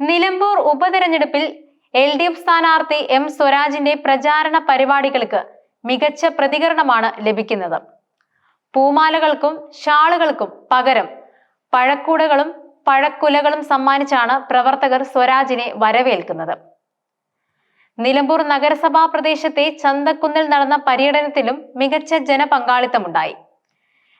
നിലമ്പൂർ ഉപതെരഞ്ഞെടുപ്പിൽ L D F സ്ഥാനാർത്ഥി M സ്വരാജിന്റെ പ്രചാരണ പരിപാടികൾക്ക് മികച്ച പ്രതികരണമാണ് ലഭിക്കുന്നത്. പൂമാലകൾക്കും ഷാളുകൾക്കും പകരം പഴക്കൂടകളും പഴക്കുലകളും സമ്മാനിച്ചാണ് പ്രവർത്തകർ സ്വരാജിനെ വരവേൽക്കുന്നത്. നിലമ്പൂർ നഗരസഭാ പ്രദേശത്തെ ചന്തക്കുന്നിൽ നടന്ന പര്യടനത്തിലും മികച്ച ജനപങ്കാളിത്തമുണ്ടായി.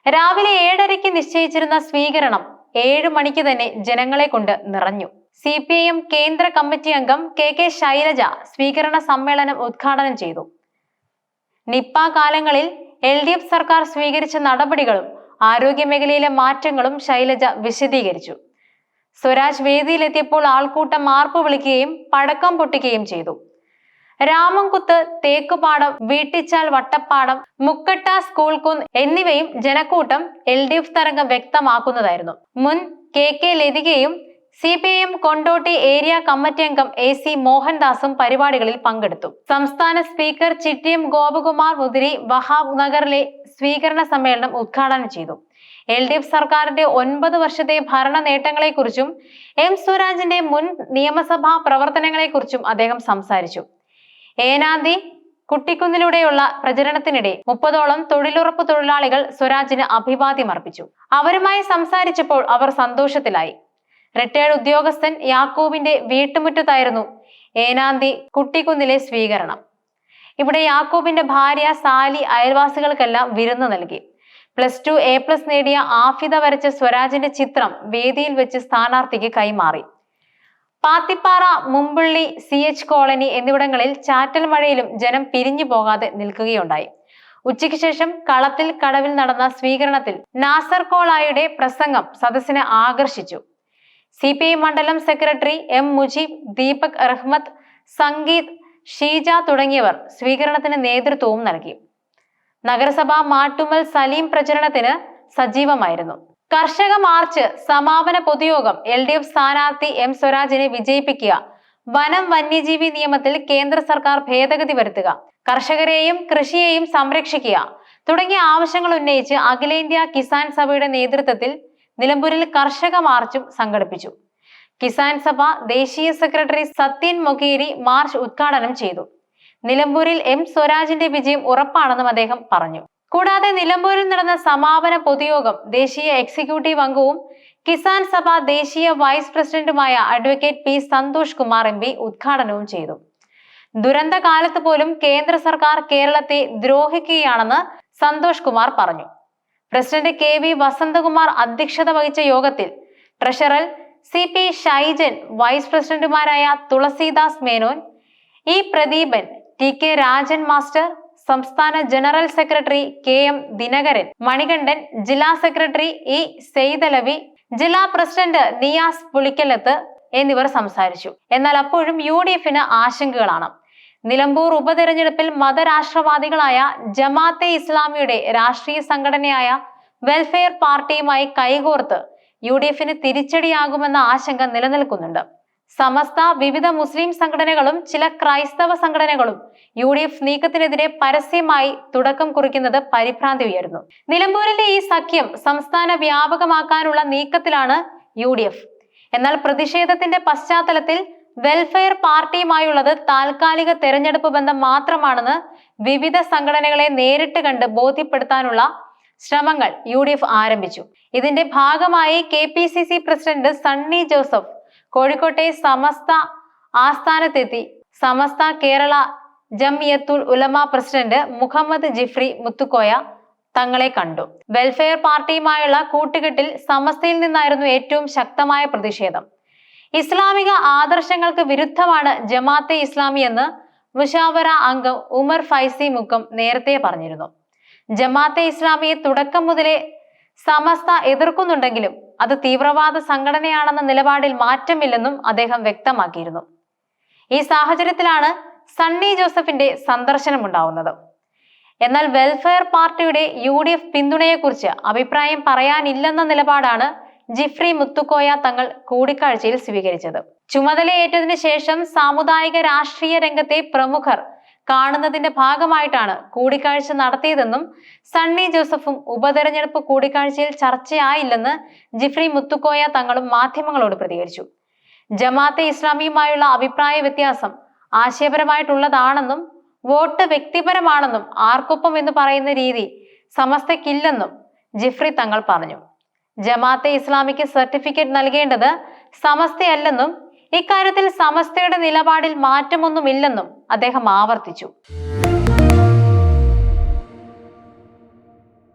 രാവിലെ ഏഴരയ്ക്ക് നിശ്ചയിച്ചിരുന്ന സ്വീകരണം ഏഴു മണിക്ക് തന്നെ ജനങ്ങളെ കൊണ്ട് നിറഞ്ഞു. സി പി ഐ എം കേന്ദ്ര കമ്മിറ്റി അംഗം കെ കെ ശൈലജ സ്വീകരണ സമ്മേളനം ഉദ്ഘാടനം ചെയ്തു. നിപ്പ കാലങ്ങളിൽ എൽ ഡി എഫ് സർക്കാർ സ്വീകരിച്ച നടപടികളും ആരോഗ്യമേഖലയിലെ മാറ്റങ്ങളും ശൈലജ വിശദീകരിച്ചു. സ്വരാജ് വേദിയിലെത്തിയപ്പോൾ ആൾക്കൂട്ടം മാർപ്പ് വിളിക്കുകയും പടക്കം പൊട്ടിക്കുകയും ചെയ്തു. രാമംകുത്ത് തേക്കുപാടം വീട്ടിച്ചാൽ വട്ടപ്പാടം മുക്കട്ട സ്കൂൾ കുന്ന് എന്നിവയും ജനക്കൂട്ടം എൽ ഡി എഫ് തരംഗം വ്യക്തമാക്കുന്നതായിരുന്നു. മുൻ K K ലതികയും C P M Kondotty area committee അംഗം എ സി മോഹൻദാസും പരിപാടികളിൽ പങ്കെടുത്തു. സംസ്ഥാന സ്പീക്കർ ചിറ്റിയം ഗോപകുമാർ മുതിരി വഹാബ് നഗറിലെ സ്വീകരണ സമ്മേളനം ഉദ്ഘാടനം ചെയ്തു. എൽ ഡി എഫ് സർക്കാരിന്റെ ഒൻപത് വർഷത്തെ ഭരണ നേട്ടങ്ങളെക്കുറിച്ചും എം സ്വരാജിന്റെ മുൻ നിയമസഭാ പ്രവർത്തനങ്ങളെക്കുറിച്ചും അദ്ദേഹം സംസാരിച്ചു. ഏനാന്തി കുട്ടിക്കുന്നിലൂടെയുള്ള പ്രചരണത്തിനിടെ മുപ്പതോളം തൊഴിലുറപ്പ് തൊഴിലാളികൾ സ്വരാജിന് അഭിവാദ്യം അർപ്പിച്ചു. അവരുമായി സംസാരിച്ചപ്പോൾ അവർ സന്തോഷത്തിലായി. റിട്ടയർഡ് ഉദ്യോഗസ്ഥൻ യാക്കൂബിന്റെ വീട്ടുമുറ്റത്തായിരുന്നു ഏനാന്തി കുട്ടിക്കുന്നിലെ സ്വീകരണം. ഇവിടെ യാക്കൂബിന്റെ ഭാര്യ സാലി അയൽവാസികൾക്കെല്ലാം വിരുന്ന് നൽകി. പ്ലസ് ടു എ പ്ലസ് നേടിയ ആഫിദ വരച്ച സ്വരാജിന്റെ ചിത്രം വേദിയിൽ വെച്ച് സ്ഥാനാർത്ഥിക്ക് കൈമാറി. Pathippara Mumbully C H colony എന്നിവിടങ്ങളിൽ ചാറ്റൽ മഴയിലും ജനം പിരിഞ്ഞു പോകാതെ നിൽക്കുകയുണ്ടായി. ഉച്ചയ്ക്ക് ശേഷം കളത്തിൽ കടവിൽ നടന്ന സ്വീകരണത്തിൽ നാസർ കോളായുടെ പ്രസംഗം സദസ്സിനെ ആകർഷിച്ചു. സി പി ഐ മണ്ഡലം സെക്രട്ടറി എം മുജീബ് ദീപക് റഹ്മത്ത് സംഗീത് ഷീജ തുടങ്ങിയവർ സ്വീകരണത്തിന് നേതൃത്വവും നൽകി. നഗരസഭ മാട്ടുമൽ സലീം പ്രചരണത്തിന് സജീവമായിരുന്നു. കർഷക മാർച്ച് സമാപന പൊതുയോഗം എൽ ഡി എഫ് സ്ഥാനാർത്ഥി എം സ്വരാജിനെ വിജയിപ്പിക്കുക വനം വന്യജീവി നിയമത്തിൽ കേന്ദ്ര സർക്കാർ ഭേദഗതി വരുത്തുക കർഷകരെയും കൃഷിയെയും സംരക്ഷിക്കുക തുടങ്ങിയ ആവശ്യങ്ങൾ ഉന്നയിച്ച് അഖിലേന്ത്യാ കിസാൻ സഭയുടെ നേതൃത്വത്തിൽ നിലമ്പൂരിൽ കർഷക മാർച്ചും സംഘടിപ്പിച്ചു. കിസാൻ സഭ ദേശീയ സെക്രട്ടറി സത്യൻ മൊകേരി മാർച്ച് ഉദ്ഘാടനം ചെയ്തു. നിലമ്പൂരിൽ എം സ്വരാജിന്റെ വിജയം ഉറപ്പാണെന്നും അദ്ദേഹം പറഞ്ഞു. കൂടാതെ നിലമ്പൂരിൽ നടന്ന സമാപന പൊതുയോഗം ദേശീയ എക്സിക്യൂട്ടീവ് അംഗവും കിസാൻ സഭ ദേശീയ വൈസ് പ്രസിഡന്റുമായ advocate P Santhosh Kumar M P ഉദ്ഘാടനവും ചെയ്തു. ദുരന്ത കാലത്ത് പോലും കേന്ദ്ര സർക്കാർ കേരളത്തെ ദ്രോഹിക്കുകയാണെന്ന് സന്തോഷ് കുമാർ പറഞ്ഞു. പ്രസിഡന്റ് കെ വി വസന്തകുമാർ അധ്യക്ഷത വഹിച്ച യോഗത്തിൽ treasurer C P Shaijan vice പ്രസിഡന്റുമാരായ Thulasidas Menon E Pradeepan T K Rajan master സംസ്ഥാന general secretary K M Dinakaran Manikandan ജില്ലാ സെക്രട്ടറി ഇ സെയ്തലവി ജില്ലാ പ്രസിഡന്റ് നിയാസ് പുളിക്കലത്ത് എന്നിവർ സംസാരിച്ചു. എന്നാൽ അപ്പോഴും യു ഡി എഫിന് ആശങ്കകളാണ്. നിലമ്പൂർ ഉപതെരഞ്ഞെടുപ്പിൽ മതരാഷ്ട്രവാദികളായ ജമാഅത്തെ ഇസ്ലാമിയുടെ രാഷ്ട്രീയ സംഘടനയായ വെൽഫെയർ പാർട്ടിയുമായി കൈകോർത്ത് യു ഡി എഫിന് തിരിച്ചടിയാകുമെന്ന ആശങ്ക നിലനിൽക്കുന്നുണ്ട്. സമസ്ത വിവിധ മുസ്ലിം സംഘടനകളും ചില ക്രൈസ്തവ സംഘടനകളും യു ഡി എഫ് നീക്കത്തിനെതിരെ പരസ്യമായി തുടക്കം കുറിക്കുന്നത് പരിഭ്രാന്തി ഉയരുന്നു. നിലമ്പൂരിലെ ഈ സഖ്യം സംസ്ഥാന വ്യാപകമാക്കാനുള്ള നീക്കത്തിലാണ് യു എന്നാൽ പ്രതിഷേധത്തിന്റെ പശ്ചാത്തലത്തിൽ വെൽഫെയർ പാർട്ടിയുമായുള്ളത് താൽക്കാലിക തെരഞ്ഞെടുപ്പ് ബന്ധം മാത്രമാണെന്ന് വിവിധ സംഘടനകളെ നേരിട്ട് കണ്ട് ബോധ്യപ്പെടുത്താനുള്ള ശ്രമങ്ങൾ യു ഡി എഫ് ആരംഭിച്ചു. ഇതിന്റെ ഭാഗമായി K P C C president Sunny Joseph കോഴിക്കോട്ടെ സമസ്ത ആസ്ഥാനത്തെത്തി. സമസ്ത കേരള ജംഇയത്തുൽ ഉലമ പ്രസിഡന്റ് മുഹമ്മദ് ജിഫ്രി മുത്തുക്കോയ തങ്ങളെ കണ്ടു. വെൽഫെയർ പാർട്ടിയുമായുള്ള കൂട്ടുകെട്ടിൽ സമസ്തയിൽ നിന്നായിരുന്നു ഏറ്റവും ശക്തമായ പ്രതിഷേധം. ഇസ്ലാമിക ആദർശങ്ങൾക്ക് വിരുദ്ധമാണ് ജമാഅത്തെ ഇസ്ലാമി എന്ന് മുഷാവറ അംഗം ഉമർ ഫൈസി മുക്കം നേരത്തെ പറഞ്ഞിരുന്നു. ജമാഅത്തെ ഇസ്ലാമിയെ തുടക്കം മുതലേ സമസ്ത എതിർക്കുന്നുണ്ടെങ്കിലും അത് തീവ്രവാദ സംഘടനയാണെന്ന നിലപാടിൽ മാറ്റമില്ലെന്നും അദ്ദേഹം വ്യക്തമാക്കിയിരുന്നു. ഈ സാഹചര്യത്തിലാണ് സണ്ണി ജോസഫിന്റെ സന്ദർശനം ഉണ്ടാവുന്നത് എന്നാൽ വെൽഫെയർ പാർട്ടിയുടെ യു ഡി എഫ് പിന്തുണയെക്കുറിച്ച് അഭിപ്രായം പറയാനില്ലെന്ന നിലപാടാണ് ജിഫ്രി മുത്തുക്കോയ തങ്ങൾ കൂടിക്കാഴ്ചയിൽ സ്വീകരിച്ചത്. ചുമതലയേറ്റതിനു ശേഷം സാമുദായിക രാഷ്ട്രീയ രംഗത്തെ പ്രമുഖർ കാണുന്നതിന്റെ ഭാഗമായിട്ടാണ് കൂടിക്കാഴ്ച നടത്തിയതെന്നും സണ്ണി ജോസഫും ഉപതെരഞ്ഞെടുപ്പ് കൂടിക്കാഴ്ചയിൽ ചർച്ചയായില്ലെന്ന് ജിഫ്രി മുത്തുക്കോയ തങ്ങളും മാധ്യമങ്ങളോട് പ്രതികരിച്ചു. ജമാഅത്തെ ഇസ്ലാമിയുമായുള്ള അഭിപ്രായ വ്യത്യാസം ആശയപരമായിട്ടുള്ളതാണെന്നും വോട്ട് വ്യക്തിപരമാണെന്നും ആർക്കൊപ്പം എന്ന് പറയുന്ന രീതി സമസ്തയ്ക്കില്ലെന്നും ജിഫ്രി തങ്ങൾ പറഞ്ഞു. ജമാഅത്തെ ഇസ്ലാമിക്ക് സർട്ടിഫിക്കറ്റ് നൽകേണ്ടത് സമസ്തയല്ലെന്നും ഇക്കാര്യത്തിൽ സമസ്തയുടെ നിലപാടിൽ മാറ്റമൊന്നുമില്ലെന്നും അദ്ദേഹം ആവർത്തിച്ചു.